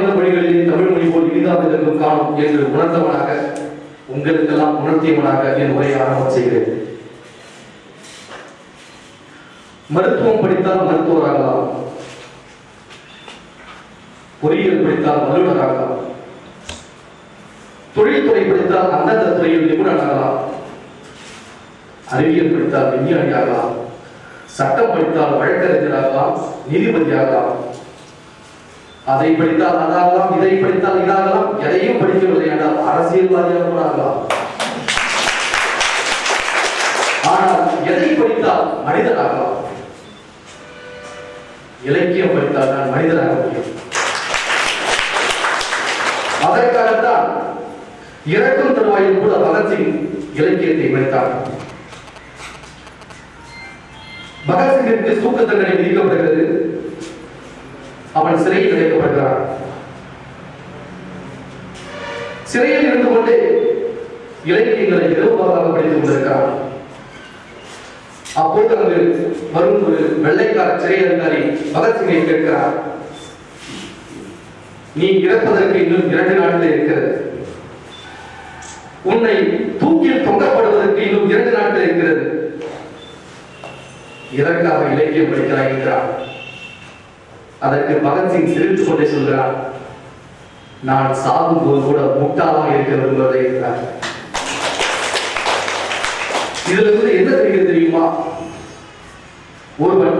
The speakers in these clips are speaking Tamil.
யாமறிந்த மொழிகளில் தமிழ் மொழி போல் இனிதாக இருக்கும் காணும் என்று உணர்ந்தவனாக உங்களுக்கெல்லாம் உணர்த்தியவனாக என் உரையை ஆரம்பம் செய்கிறேன். மருத்துவம் படித்தால் மருத்துவராகலாம். பொறியியல் படித்தால் வல்லுநராகலாம் தொழில்துறை படித்தால் அந்தந்த துறையில் நிபுணராகலாம். அறிவியல் படித்தால் விஞ்ஞானியாகலாம். சட்டம் படித்தால் வழக்கறிஞராகலாம். நீதிபதியாகலாம். அதை படித்தால் அதாகலாம் இதை படித்தால் இதாகலாம் எதையும் படிக்கவில்லை என்றால் அரசியல்வாதியாக கூட ஆகலாம். ஆனால் எதை படித்தால் மனிதனாகலாம்? இலக்கியம் படித்தால் நான் மனிதனாக முடியும். அதற்காகத்தான் இறக்கும் தருவாயில் கூட பகத்சிங் இலக்கியத்தை படித்தார் பகத்சிங்கிற்கு தூக்கு தண்டனை விதிக்கப்படுகிறது. அவன் சிறையில் அடைக்கப்படுகிறான் சிறையில் இருந்து கொண்டே இலக்கியங்களை இரவுபாக படித்துக் கொண்டிருக்கிறான். அப்போது அங்கு வரும் ஒரு வெள்ளைக்கார சிறை அதிகாரி பகத்சிங்கை கேட்கிறார். நீ இறப்பதற்கு இன்னும் இரண்டு நாட்கள் இருக்கிறது. உன்னை தூக்கில் தொங்கப்படுவதற்கு இன்னும் இரண்டு நாட்கள் இருக்கிறது. இதற்காக இலக்கியம் படிக்கிறாய் என்றான். அதற்கு பகத்சிங் சிரித்து கொண்டே சொல்கிறார் நான் சாகும் போது கூட முட்டாளாக இருக்க விரும்புவதை என்றார் இதுல இருந்து என்ன தெரிகிறது தெரியுமா? ஒருவன்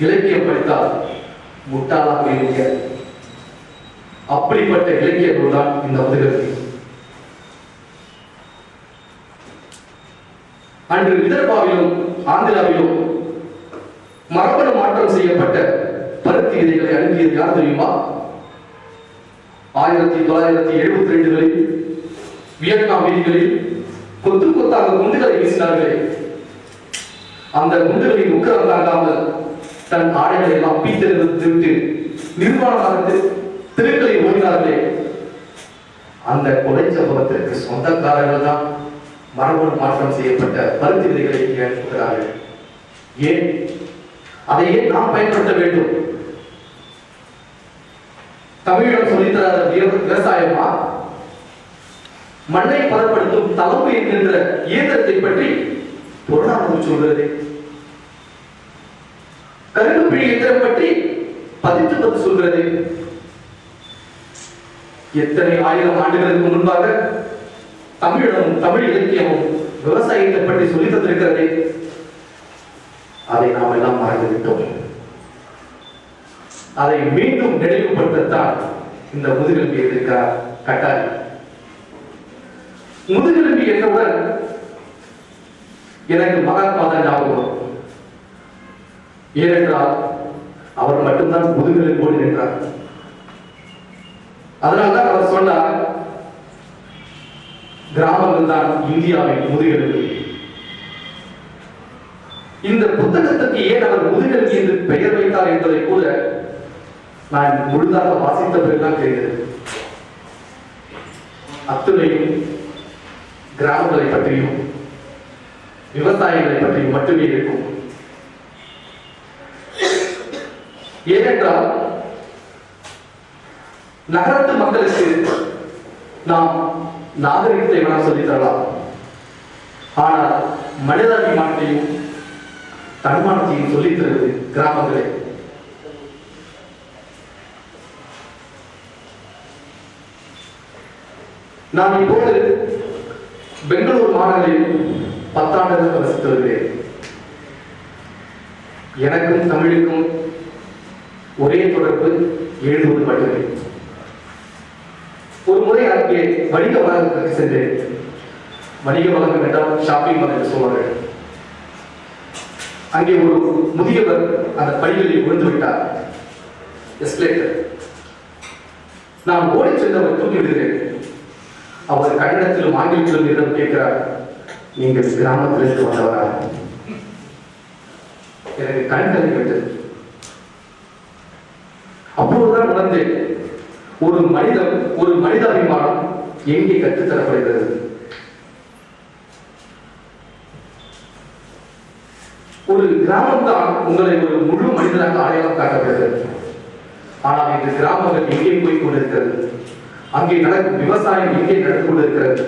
இலக்கியம் படித்தால் முட்டாளாக இருக்க அப்படிப்பட்ட இலக்கிய நூல் தான் இந்த முதுகல்வி அன்று விதர்பாவிலும் ஆந்திராவிலும் மரபணு மாற்றம் செய்யப்பட்ட பருத்தி விதைகளை அணுகியது யார் தெரியுமா? ஆயிரத்தி தொள்ளாயிரத்தி எழுபத்தி ரெண்டுகளில் வியட்நாம் வீதிகளில் கொத்து கொத்தாக குண்டுகளை வீசினார்களே. அந்த குண்டுகளின் உக்கரம் தாங்காமல் தன் ஆடைகளை எல்லாம் பீத்தெடுத்து விட்டு நிர்வாணமாக தெருக்களை ஓடினார்களே. அந்த கொலை சம்பவத்திற்கு சொந்தக்காரர்கள் தான் மரபணு மாற்றம் செய்யப்பட்ட பருத்தி விதைகளை அனுப்புகிறார்கள். ஏன்? அதை ஏன் நாம் பயன்படுத்த வேண்டும். தமிழிடம் சொல்லித்தர விவசாயமா? மண்ணை பதப்படுத்தும் தளம்பு என்கின்ற இயந்திரத்தை பற்றி பொருளாதாரம் சொல்கிறது கருங்குப்பிழி இயந்திரம் பற்றி பதித்து பத்து சொல்கிறது எத்தனை ஆயிரம் ஆண்டுகளுக்கு முன்பாக தமிழிடமும் தமிழ் இலக்கியமும் விவசாயத்தை பற்றி சொல்லி தந்திருக்கிறது. அதை நாம் எல்லாம் மறந்துவிட்டோம். அதை மீண்டும் நினைவுபடுத்தத்தான் இந்த முதுகெலும்பி இருக்கிறார் கட்டாரி முதுகெலும்பி என்றவுடன் எனக்கு மகாத்மா தான் ஞாபகம் ஏனென்றால் அவர் மட்டும்தான் முதுகெலும்போடு நின்றார். அதனால்தான் அவர் சொன்னார் கிராமங்கள் தான் இந்தியாவின் முதுகெலும்பு. இந்த புத்தகத்துக்கு ஏன் அவர் முதுகெலும்பு என்று பெயர் வைத்தார் என்பதை கூட நான் முழுதாக வாசித்த பிறகுதான் தெரிகிறது அத்துணையும் கிராமங்களை பற்றியும் விவசாயிகளை பற்றியும் மட்டுமே இருக்கும். ஏனென்றால் நகரத்து மக்களுக்கு நாம் நாகரிகத்தை வேணாம் சொல்லித்தரலாம் ஆனால் மனிதாபிமானத்தையும் தன்மானத்தையும் சொல்லித்தருவது கிராமங்களே. நான் இப்போது பெங்களூர் மாநகரில் பத்தாண்டுகள் வசித்து வருகிறேன் எனக்கும் தமிழுக்கும் ஒரே தொடர்பு எழுதுவது மட்டுமே ஒரு முறை அங்கே வணிக வளாகத்திற்கு சென்றேன். வணிக வளாகம் என்றால் ஷாப்பிங் மால் என்று சொல்வார்கள். அங்கே ஒரு முதியவர் அந்த படிகளில் விழுந்து விட்டார். எஸ்லேட்டர் நான் ஓடி சென்று அவரை தூக்கி விடுகிறேன். அவர் கன்னடத்திலும் ஆங்கிலத்திலும் என்னிடம் கேட்கிறார். நீங்கள் கிராமத்திலிருந்து வந்தவரா எனக்கு கண் கலங்கி அப்போதுதான் உணர்ந்தேன் ஒரு மனிதம் ஒரு மனிதாபிமானம் எங்கே கற்றுத்தரப்படுகிறது? ஒரு கிராமம் தான் உங்களை ஒரு முழு மனிதனாக அடையாளம் காட்டப்படுகிறது. ஆனால் இந்த கிராமங்கள் எங்கே போய் கொண்டிருக்கிறது? அங்கே நடக்கும் விவசாயம் எங்கே நடந்து கொண்டிருக்கிறது.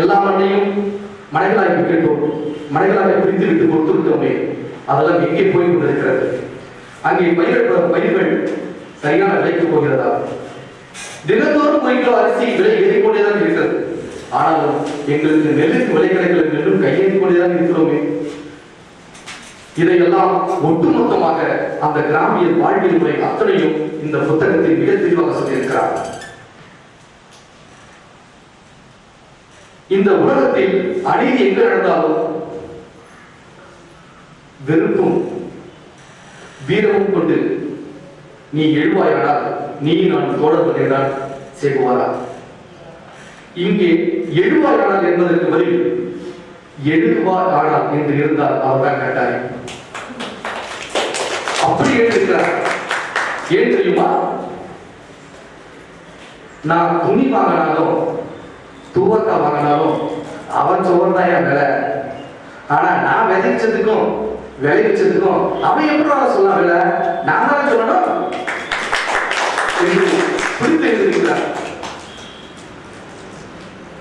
எல்லா மண்ணையும் மனைகளாக விட்டுட்டோம் மனைகளாக பிரித்து விட்டு கொடுத்து அதெல்லாம் எங்கே போய் கொண்டிருக்கிறது? அங்கே பயிரிடப்படும் பயிர்கள் சரியான விலைக்கு போகிறதா? தினந்தோறும் ஒரு கிலோ அரிசி விலை ஏறிக்கொண்டேதான் இருக்கிறது. ஆனாலும் எங்களுக்கு நெல்லுக்கு விலை கிடைக்கல நெல்லும் கையேறி கொண்டேதான் இருக்கிறோமே. இதையெல்லாம் ஒட்டுமொத்தமாக அந்த கிராமிய வாழ்வியல் முறை அத்தனையும் இந்த புத்தகத்தில் மிக தெளிவாக சொல்லியிருக்கிறார். இந்த உலகத்தில் அநீதி எங்க நடந்தாலும் வெறுப்பும் வீரமும் கொண்டு நீ எழுவாயானால் நீ நான் தோழர்கள் என்றால் செய்வாரா? இங்கே எழுவாயானால் என்பதற்கு பதில் எழுதுவார் ஆனால் என்று இருந்தால் அவர்தான் கட்டாயம். அப்படி எழுதுகிறார் ஏன் தெரியுமா? நான் துணி வாங்கினாலும் வாங்கினாலும் அவன் சோறு தான் என் விலை ஆனா நான் விதைச்சதுக்கும் விளைவிச்சதுக்கும் அவன் எப்படி சொல்லலாம் விலை நான் தான் சொல்லணும்? புரிந்து எழுதியிருக்கிறார்.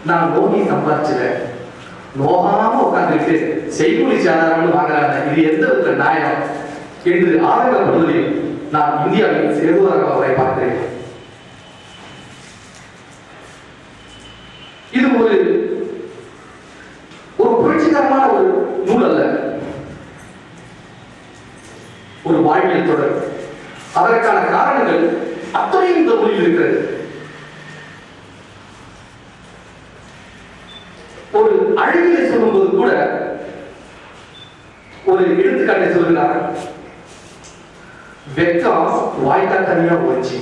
நான் நோகி சம்பாதிச்சிட்டேன் நோகாம உட்கார்ந்துட்டு செய்மொழி சாதாரணம் வாங்குறாங்க. இது எந்த விதத்துல நியாயம்? என்று ஆதங்கப்படுவதில் நான் இந்தியாவின் சேதுவராக அவரை பார்க்கிறேன் இது ஒரு ஒரு புரட்சிகரமான ஒரு நூல் அல்ல ஒரு வாழ்வியல் தொடர் அதற்கான காரணங்கள் அத்தனையும் இந்த நூலில் இருக்கிறது ஒரு அழகியை சொல்லும்போது கூட ஒரு எடுத்துக்காட்டை சொல்கிறார் வெக்கம் வாய்க்கா தனியா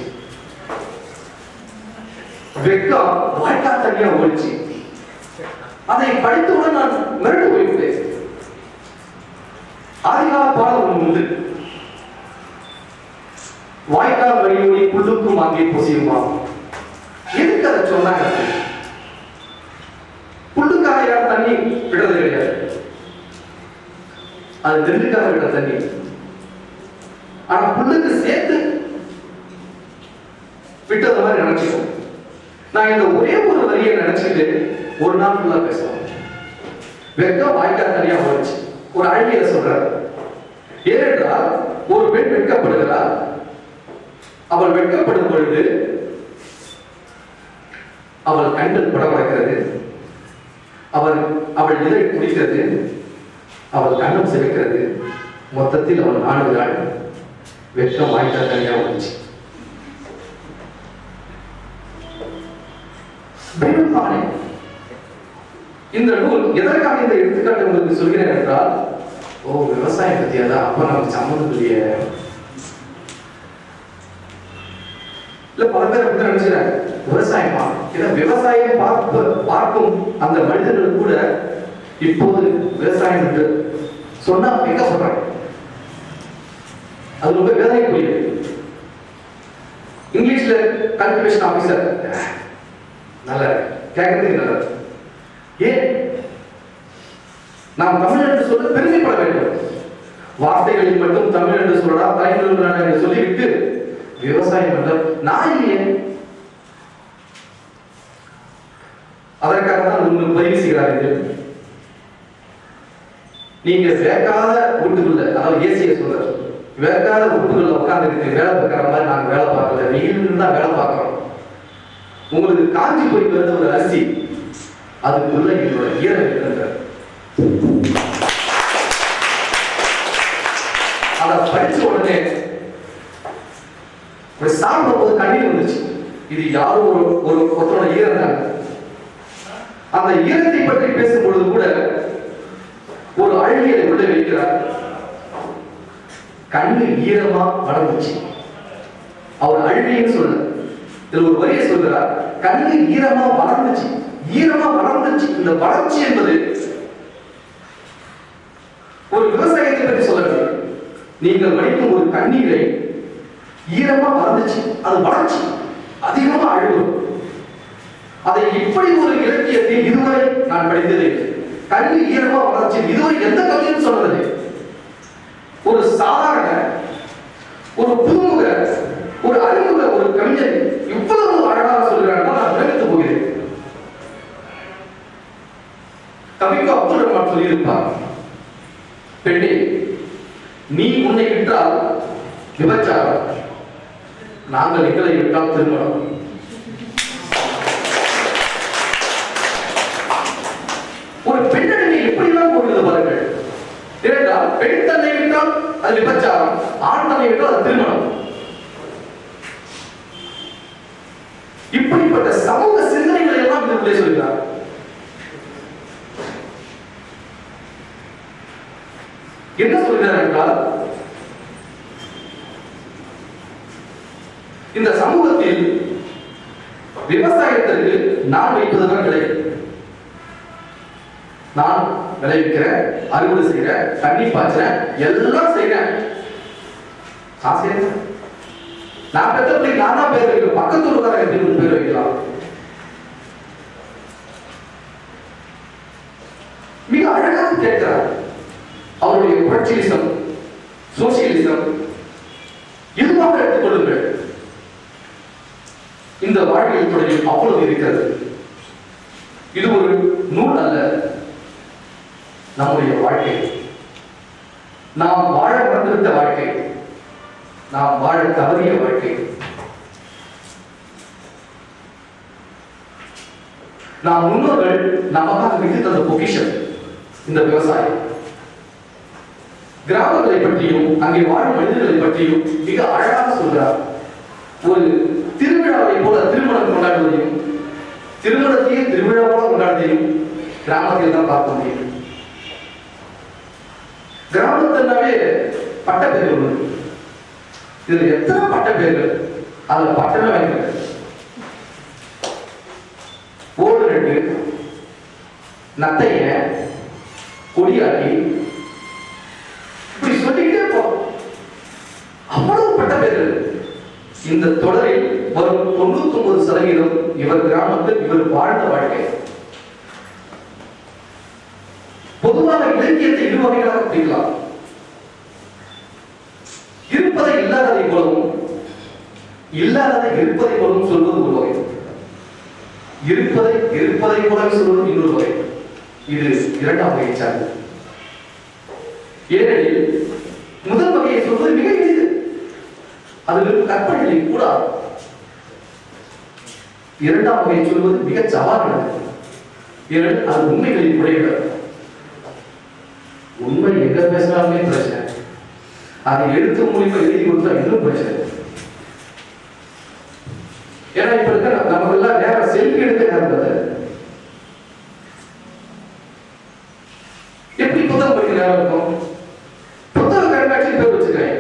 வெக்கம் வாய்க்கா தனியா ஓடிச்சு அதை படித்தவுடன் நான் மிரண்டு போய்விட்டேன். ஆதிகால பாடல் ஒன்று உண்டு. வாய்க்கால் வழியோடி புல்லுக்கும் அங்கே பொசியுமா எதுக்கு அதை சொன்னாங்க? புல்லுக்காக யாரும் தண்ணி விடுறது கிடையாது. அது நெல்லுக்காக விடுற தண்ணி. ஆனா புல்லுக்கு சேர்த்து விட்டது மாதிரி நினைச்சுக்கோ நான் இந்த ஒரே ஒரு வரியை நினைச்சிட்டு ஒரு நாள் ஃபுல்லா பேசுவோம் வெக்கம் வாய்க்கா தனியா போச்சு ஒரு அழகிய சொல்றாரு. ஏனென்றால் ஒரு பெண் வெட்கப்படுகிறார் அவள் வெட்கப்படும் பொழுது அவள் கண்கள் படமடைக்கிறது. அவள் அவள் இதழ் குடிக்கிறது அவள் கண்ணம் சிவக்கிறது. மொத்தத்தில் அவள் நாடுகிறாள் வெட்கம் வாய்க்கா தனியா வந்துச்சு பிரம்மபானை. இந்த நூல் எதற்காக இந்த எடுத்துக்காட்டு உங்களுக்கு சொல்கிறேன் என்றால் ஓ விவசாயம் பத்தியா? தான் அப்ப நமக்கு சம்மந்தம் இல்லையே இல்ல பல பேர் அப்படி நினைச்சுறாங்க விவசாயமா? ஏன்னா விவசாயம் பார்ப்ப பார்க்கும் அந்த மனிதர்கள் கூட இப்போது விவசாயம் என்று சொன்னா எங்க சொல்றாங்க. அது ரொம்ப வேதனைக்குரியது. இங்கிலீஷ்ல கல்டிவேஷன் ஆபீசர் நல்லது கேட்கறதுக்கு நல்லது ஏன்? நாம் தமிழ் என்று சொல்ல பெருமைப்பட வேண்டும். வார்த்தைகளில் மட்டும் தமிழ் என்று சொல்லடா தாய்மொழி என்று சொல்லிவிட்டு விவசாயம் என்றால் நான் இல்லையே அதற்காக தான் உங்களுக்கு பதிவு செய்கிறார்கள். நீங்க வேக்காத வீட்டுக்குள்ள அதாவது ஏசிய சொல்ற வேக்காத வீட்டுக்குள்ள உட்கார்ந்து வேலை பார்க்கற மாதிரி நாங்க வேலை பார்க்கல வெயில் தான் வேலை பார்க்கறோம். உங்களுக்கு காஞ்சி போய் பிறந்த ஒரு அரிசி. அதுக்குள்ள என்னோட ஈரம் இருக்கின்ற அதை படிச்ச உடனே ஒரு சாப்பிடும் போது கண்ணீர் வந்துச்சு இது யாரும் ஒரு ஒரு ஒருத்தரோட ஈரம் தான். அந்த ஈரத்தை பற்றி பேசும் பொழுது கூட ஒரு அழகியலை உள்ள வைக்கிறார். கண்ணு ஈரமா வளர்ந்துச்சு. அவர் அழுகைன்னு சொல்ல இதுல ஒரு வரியை சொல்கிறார். கண்ணு ஈரமா வளர்ந்துச்சு. ஈரமா வளர்ந்துச்சு. இந்த வளர்ச்சி என்பது ஒரு விவசாயத்தை பற்றி சொல்லவில்லை. நீங்கள் வடிக்கும் ஒரு கண்ணீரை ஈரமா வளர்ந்துச்சு. அது வளர்ச்சி. அதிகமா அழுகும். அதை இப்படி ஒரு இலக்கியத்தை இதுவரை நான் படித்ததில்லை. கல்வி ஈரமா வளர்ச்சி. இதுவரை எந்த கல்வியும் சொன்னதில்லை ஒரு சாதாரண ஒரு புதுமுக ஒரு அறிமுக ஒரு கவிஞன் கவிக்கு அப்துல் ரஹ்மான் சொல்லியிருப்பார் பெண்ணே நீ உன்னை விட்டால் விபச்சாரம். நாங்கள் எங்களை விட்டால் திருமணம். ஒரு பெண்ணடிமை எப்படிலாம் போகிறது பாருங்கள். ஏனென்றால் பெண் தன்னை விட்டால் அது விபச்சாரம் ஆண் தன்னை விட்டால் அது திருமணம். இப்படிப்பட்ட சமூக சிந்தனைகளை எல்லாம் இதற்குள்ளே சொல்கிறார் என்ன சொல்கிறார் என்றால் இந்த சமூகத்தில் விவசாயத்திற்கு நான் வைப்பதுதான் கிடையாது நான் விளைவிக்கிறேன் அறுவடை செய்யறேன் தண்ணி பாய்ச்சுறேன் எல்லாம் செய்யறேன் நான் நான் பெற்ற பிள்ளை நான் தான் பேர் வைக்கிறேன் பக்கத்து ஊருக்காரங்க எப்படி ஒரு பேர் வைக்கலாம் மிக அழகாக கேட்கிறார் அவருடைய சோசியலிசம். எதுவாக எடுத்துக்கொள்ளுங்கள் இந்த வாழ்வியல் துறையில் அவ்வளவு இருக்கிறது. இது ஒரு நூல் அல்ல. நம்முடைய வாழ்க்கை. நாம் வாழ மறந்துவிட்ட வாழ்க்கை. நாம் வாழ தவறிய வாழ்க்கை. நாம் முன்னோர்கள் நமக்காக விட்டு தந்த பொக்கிஷன் இந்த விவசாயம். கிராமங்களை பற்றியும் அங்கே வாழும் மனிதர்களை பற்றியும் மிக அழகாக சொல்கிறார். ஒரு திருவிழாவை போல திருமணம் கொண்டாடுவதையும் திருமணத்தையே திருவிழாவாக கொண்டாடுவதையும் கிராமத்தில் தான் பார்க்க முடியும் கிராமத்தினாவே பட்ட பேர் உள்ளது. இதுல எத்தனை பட்ட பேர்கள் அதுல பட்டமே வைக்கிறது ஓடு ரெண்டு நத்தைய கொடியாக்கி அவ்வளவு பட்ட இந்த தொடரில் வரும் தொண்ணூத்தி ஒன்பது சதவீதம் இவர் கிராமத்தில் இவர் வாழ்ந்த வாழ்க்கை. பொதுவாக இலக்கியத்தை இரு வகைகளாக பிரிக்கலாம். இருப்பதை இல்லாததை போலவும் இல்லாததை இருப்பதை போலவும் சொல்வது ஒரு வகை. இருப்பதை இருப்பதை போலவே சொல்வது இன்னொரு வகை. இது இரண்டாம் வகையை சார்ந்தது. ஏனெனில் முதல் வகையை சொல்வது மிக அதில் கற்பனை கூடாது. இரண்டாம் வகையை சொல்வது மிக சவாலானது ஏனெனில் அது உண்மைகளின் உடையவர். உண்மை எங்க பேசினாலுமே பிரச்சனை. அதை எழுத்து மூலியமா எழுதி கொடுத்தா இன்னும் பிரச்சனை. ஏன்னா இப்ப இருக்க நம்ம எல்லாம் நேரம் செல்ஃபி எடுக்க நேரம் எப்படி புத்தகம் படிக்க நேரம் இருக்கும் புத்தக கண்காட்சி பேர் வச்சுக்கிறேன்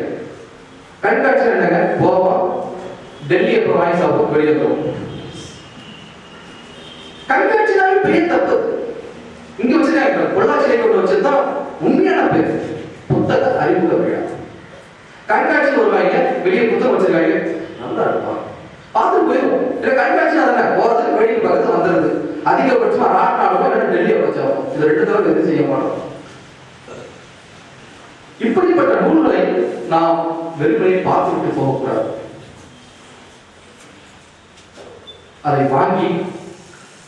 கண்காட்சி என்னங்க போவோம் டெல்லியை ப்ரொவைஸ் வாங்கி பெரிய வெளியே போவோம் கண்காட்சினாலே பெரிய தப்பு. இங்க வச்சிருக்காங்க பொள்ளாச்சி கொண்டு வச்சிருந்தா உண்மையான பேர் புத்தக அறிமுக விழா. கண்காட்சி வருவாங்க. வெளியே புத்தகம் வச்சிருக்காங்க. நல்லா இருப்பான் பார்த்து போயிடும் இல்லை கண்காட்சி அதான் போறதுக்கு வெளியே பக்கத்து வந்துடுது அதிகபட்சமா ராட்னாலுமே டெல்லியை வச்சோம் இது ரெண்டு தடவை எதுவும் செய்ய மாட்டோம். இப்படிப்பட்ட நூல்களை நாம் வெறுமனே பார்த்துட்டு போகக்கூடாது. அதை வாங்கி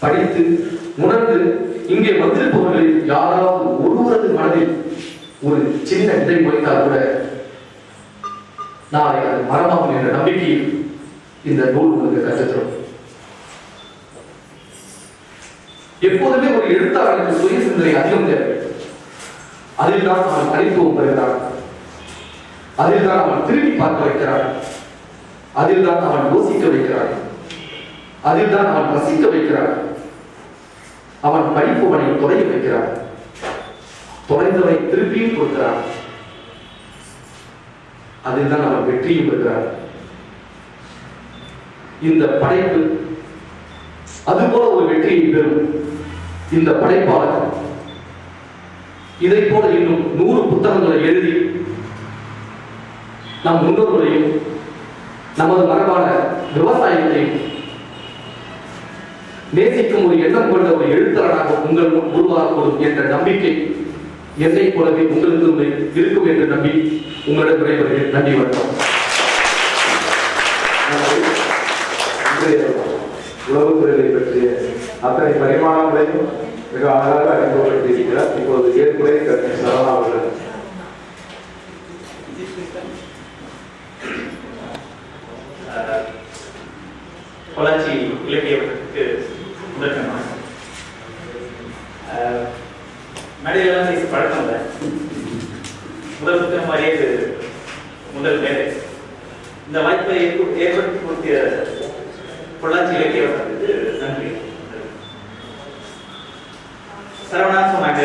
படித்து உணர்ந்து இங்கே வந்திருப்பவர்களில் யாராவது ஒருவரது மனதில் ஒரு சின்ன விதை வைத்தால் கூட நாளை அது மரமாகும் என்ற நம்பிக்கையில் இந்த நூல் உங்களுக்கு கற்றுத்தரும் எப்போதுமே ஒரு எழுத்தாளருக்கு சுய சிந்தனை அதிகம் தேவை. அதில் தான் அவன் தனித்துவம் பெறுகிறான். அதில் தான் அவன் திரும்பி பார்க்க வைக்கிறான். அதில் தான் அவன் யோசிக்க வைக்கிறான். அதில் தான் அவன் ரசிக்க வைக்கிறான். அவன் படிப்பவனை தொலைய வைக்கிறான். தொலைந்தவனை திருப்பியும் கொடுக்கிறான். அதில் தான் அவன் வெற்றியும் பெறுகிறான். இந்த படைப்பு அதுபோல ஒரு வெற்றியை பெறும் இந்த படைப்பாளர் இதை போல இன்னும் நூறு புத்தகங்களை எழுதி நம் முன்னோர்களையும் நமது மரபான விவசாய நேசிக்கும் ஒரு எண்ணம் கொண்ட ஒரு எழுத்தாளராக உங்கள் முன் உருவாகக்கூடும் என்ற நம்பிக்கை. என்னை போலவே உங்களுக்கு இருக்கும் என்று நம்பி உங்களிடம் விடைபெறுகிறேன். நன்றி வணக்கம். உளவுத்துறையை பற்றிய அத்தனை பரிமாணங்களையும் மிக அழகாக அறிமுகப்படுத்தியிருக்கிறார். இப்போது ஏற்புரை கருத்து சரவணா அவர்கள். பொள்ளாச்சி இலக்கியத்துக்கு அனாலிசிஸ் பழக்கம் இல்லை. முதல் புத்தகம் மாதிரியே முதல் மேடை. இந்த வாய்ப்பை ஏற்படுத்தி கொடுத்திய பொள்ளாச்சி இலக்கிய நன்றி. சரவணா சொன்னாங்க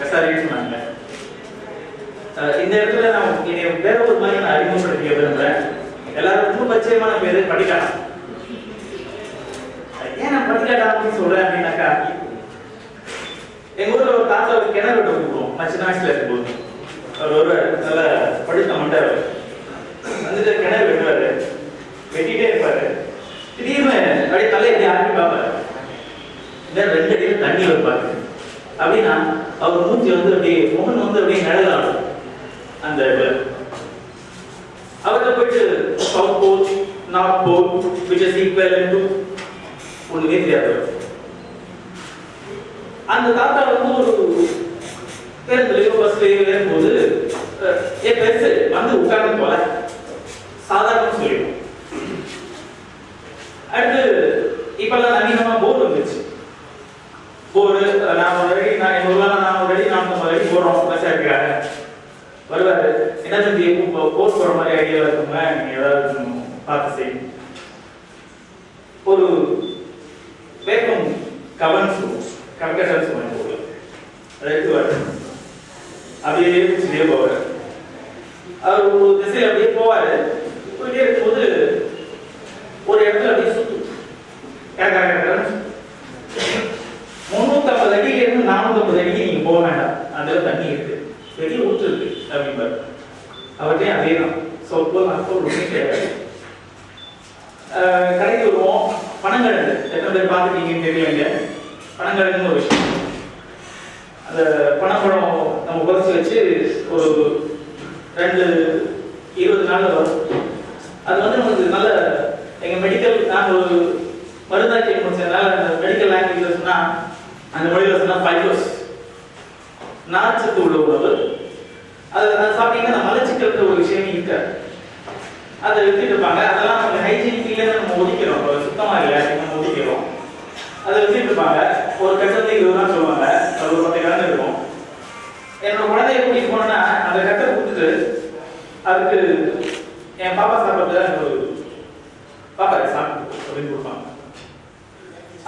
கசாரின்னு சொன்னாங்க. அஹ், இந்த இடத்துல நான் இனி வேற ஒரு மாதிரி நான் அறிமுகப்படுத்திக்க விரும்புறேன். எல்லாரும் ரொம்ப பரிச்சயமான பேரு படிக்கலாம் ஏன் நான் படிக்கலாம் அப்படின்னு சொல்றேன் அப்படின்னாக்கா எங்க ஊர்ல ஒரு தாத்தா ஒரு கிணறு விட்டு கூப்பிடுவோம் நான் சின்ன வயசுல இருக்கும்போது. அவர் ஒரு நல்ல படித்த மண்டவர். வந்துட்டு கிணறு வெட்டுவாரு. வெட்டிட்டே இருப்பாரு. திடீர்னு அப்படியே தலையை எப்படி ஆட்டி பார்ப்பாரு. இந்த ரெண்டு அடியில் தண்ணி வைப்பாரு. அப்படின்னா அவர் மூஞ்சி வந்து அப்படியே முகன் வந்து அப்படியே நிழலாடும் அந்த அவர்கிட்ட போயிட்டு south pole north pole which is equal to ஒண்ணுமே தெரியாது. அந்த தாத்தா வந்து ஒரு பேருந்துலயோ பஸ்லயோ ஏறும்போது அஹ், பெருசு வந்து உட்கார்ந்து போல. சாதாரண சொல்லிடும் அடுத்து இப்பெல்லாம் நவீனமா போர் வந்துச்சு போரு நான் ஒரு அடி நான் எங்க ஊர்ல நான் ஒரு அடி நாற்பது அடி போடுறோம். பஸ் இருக்கிறாங்க. வருவாரு. என்ன தம்பி இப்போ போர் போற மாதிரி ஐடியா இருக்குங்க நீங்க ஏதாவது பார்த்து செய்யும் ஒரு வேகம் கவன்ஸ் கர்கட்டன்ஸ் பண்ணுவோம் அதை எடுத்துவாரு அப்படியே பிடிச்சிட்டே போவாரு அவர் ஒரு திசையில் அப்படியே போவார் போயிட்டே இருக்கும்போது ஒரு இடத்துல அப்படியே சுத்து முன்னூத்தம்பது அடி இருந்து நானூத்தம்பது அடிக்கு நீங்க போக வேண்டாம் அந்த தண்ணி இருக்கு பெரிய ஊற்று இருக்கு அப்படிம்பாரு அவர்கிட்டயும் அதே தான் சொற்பம் அற்பம் ஒன்றுமே கிடையாது கடைக்கு வருவோம். பணம் கிடையாது எத்தனை பேர் பார்த்துட்டீங்கன்னு தெரியலைங்க. பனங்கிழங்குன்னு ஒரு விஷயம். அந்த பனப்பழம் நம்ம குறைச்சி வச்சு ஒரு ரெண்டு இருபது நாள் வரும். அது வந்து நமக்கு நல்ல எங்க மெடிக்கல் நாங்கள் ஒரு மருந்தாக்கி முடிச்சதுனால அந்த மெடிக்கல் லாங்குவேஜ்ல சொன்னா அந்த மொழியில சொன்னா ஃபைபர்ஸ் நார்ச்சத்து உள்ள உணவு. அது நான் சாப்பிட்டீங்கன்னா அந்த மலச்சிக்கலுக்கு ஒரு விஷயம் இருக்காது. அதை வித்துட்டு இருப்பாங்க. அதெல்லாம் நம்ம ஹைஜீனிக் நம்ம ஒதுக்கிறோம். சுத்தமாக சுத்தமா இல்லை நம்ம ஒதுக்கிறோம். அதை வித்துட்டு இருப்பாங்க. ஒரு கட்டத்தை இருபது ரூபா சொல்லுவாங்க. அது ஒரு பத்து கிழங்கு இருக்கும். என்னோட குழந்தைய கூட்டிட்டு போனேன்னா அந்த கட்டை கொடுத்துட்டு அதுக்கு என் பாப்பா சாப்பிட்றது ஒரு பாப்பா சாப்பிட்டு அப்படின்னு கொடுப்பாங்க.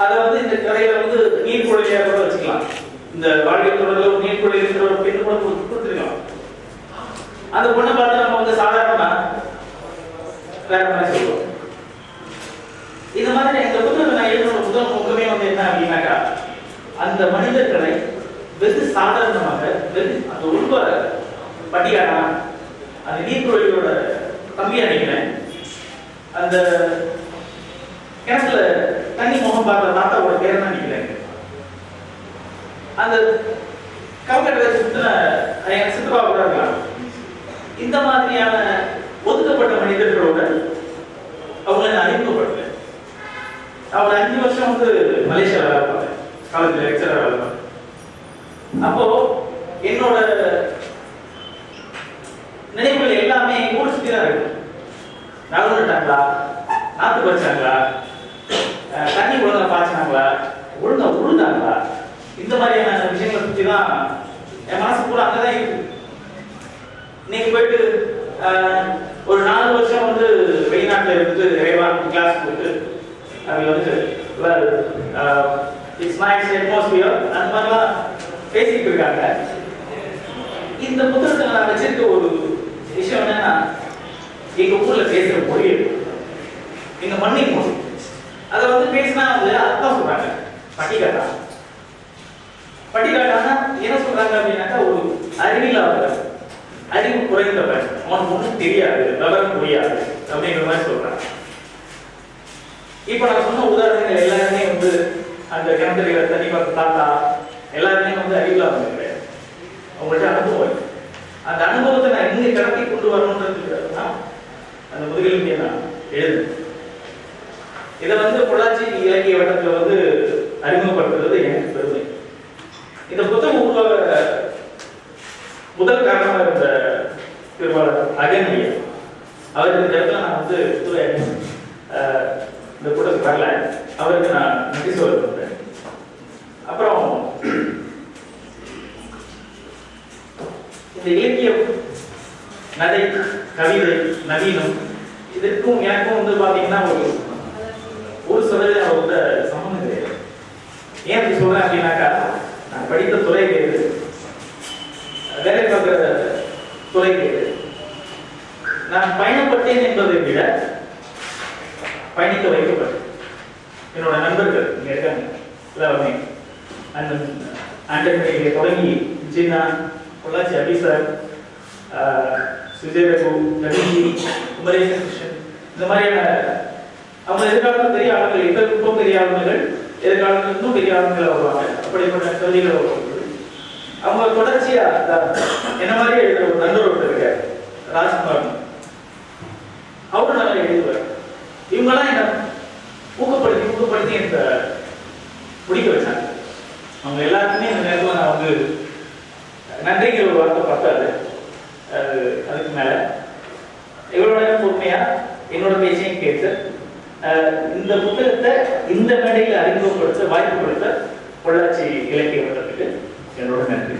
அதை வந்து இந்த கடையில வந்து நீர் குழந்தையா கூட வச்சுக்கலாம். இந்த வாழ்க்கை தொடர்ல ஒரு நீர் குழந்தை இருக்கிற ஒரு பெண் கூட கொடுத்துருக்கலாம். அந்த பொண்ணை பார்த்து நம்ம வந்து சாதாரணமா வேற மாதிரி சொல்லுவோம். இது மாதிரி இந்த புத்தகம் நான் எழுதுற புத்தகம் நோக்கமே வந்து என்ன அப்படின்னாக்கா அந்த மனிதர்களை வெகு சாதாரணமாக வெகு அந்த உருவ படியாடா அந்த நீர்க்குழலியோட தம்பியா நினைக்கிறேன் அந்த கிணத்துல தண்ணி முகம் பார்த்த தாத்தாவோட பேர் தான் நினைக்கிறேன். அந்த கவக்கட்டை சுத்தின என் சித்தப்பா கூட இருக்கலாம். இந்த மாதிரியான ஒதுக்கப்பட்ட மனிதர்களோட அவங்களை நான் அறிமுகப்படுத்தேன் அவங்க அஞ்சு வருஷம் வந்து மலேசியாவில் இருப்பாங்க காலேஜில் லெக்சரர் வேலை பார்த்தேன் அப்போ என்னோட நினைவுகள் எல்லாமே கூட சுற்றி தான் இருக்கு. நடவு நட்டாங்களா நாத்து பறிச்சாங்களா அஹ் தண்ணி ஒழுங்கா பாய்ச்சினாங்களா? ஒழுங்கா உழுந்தாங்களா? இந்த மாதிரியான விஷயங்களை சுற்றி தான் என் மனசு பூரா அங்கதான் இருக்கு. நீங்க போயிட்டு ஆஹ், ஒரு நாலு வருஷம் வந்து வெளிநாட்டுல இருந்து நிறைவா கிளாஸ் போட்டு அவங்க வந்து வெல் இட்ஸ் நைஸ் அட்மாஸ்பியர் அந்த மாதிரிலாம் பேசிட்டு இருக்காங்க. இந்த புத்தகத்தில் நான் வச்சிருக்க ஒரு விஷயம் என்னன்னா எங்க ஊர்ல பேசுற மொழி இருக்கு. எங்க மண்ணின் மொழி அதை வந்து பேசினா வந்து அர்த்தம் சொல்றாங்க. பட்டிக்காட்டா? பட்டிக்காட்டானா என்ன சொல்றாங்க அப்படின்னாக்கா ஒரு அறிவில்லாதவர் அறிவு குறைந்தவர். அவனுக்கு ஒன்றும் தெரியாது விவரம் புரியாது அப்படிங்கிற மாதிரி சொல்றாங்க. இப்போ நான் சொன்ன உதாரணங்கள் எல்லாருமே வந்து அந்த கிணத்துல தண்ணி பார்த்த தாத்தா எல்லாருமே வந்து அறிவில்லாதவங்க கிடையாது அவங்கள்ட்ட அனுபவம் இருக்கு. அந்த அனுபவத்தை நான் எங்க கடத்தி கொண்டு வரணுன்றது தான் அந்த முதுகெலும்பியை நான் எழுது இதை வந்து பொள்ளாச்சி இலக்கிய வட்டத்தில் வந்து அறிமுகப்படுத்துறது எனக்கு பெருமை. இந்த புத்தகம் உருவாக முதல் காரணமாக இருந்த திருவாளர் அகன்மையர் அவருக்கு இந்த இடத்துல நான் வந்து இந்த கூட்டத்துக்கு வரல. அவருக்கு நான் நன்றி சொல்ல விரும்புறேன் அப்புறம் இந்த இலக்கியம் நடை கவிதை நவீனம் இதற்கும் எனக்கும் வந்து பாத்தீங்கன்னா ஒரு ஒரு சதவீதம் வந்து சம்மந்தம் கிடையாது. ஏன் அப்படி சொல்றேன் அப்படின்னாக்கா நான் படித்த துறை வேறு. வேலை பார்க்கிற துறை வேறு. நான் பயணப்பட்டேன் என்பதை விட பயணிக்க வைக்கப்பட்டேன். என்னோட நண்பர்கள் இங்க இருக்காங்க. எல்லாருமே. அண்ணன் ஆண்டனி தொடங்கி ஜின்னா பொள்ளாச்சி அபிசார் சுஜய் ரகு ரவி குமரேச கிருஷ்ணன் இந்த மாதிரியான அவங்க எதிர்காலத்தில் பெரிய ஆளுங்கள் எங்களுக்கும் பெரிய ஆளுங்கள் எதிர்காலத்தில் இன்னும் பெரிய ஆளுங்கள் வருவாங்க அப்படிப்பட்ட கல்விகளை வருவாங்க அவங்க தொடர்ச்சியா என்ன மாதிரி எழுதுற ஒரு நண்பர் ஒருத்தர் இருக்காரு ராஜ்குமார் அவரும் நல்லா எழுதுவார் இவங்கெல்லாம் என்ன ஊக்கப்படுத்தி ஊக்கப்படுத்தி இந்த பிடிக்க வச்சாங்க அவங்க எல்லாருக்குமே இந்த நேரத்தில் நான் வந்து நன்றிங்கிற ஒரு வார்த்தை பார்த்தாரு. அதுக்கு மேல. இவரோட நேரம் பொறுமையா என்னோட பேச்சையும் கேட்டு இந்த புத்தகத்தை இந்த மேடையில் அறிமுகப்படுத்த வாய்ப்பு கொடுத்த பொள்ளாச்சி இலக்கிய வட்டத்துக்கு என்னோட நன்றி.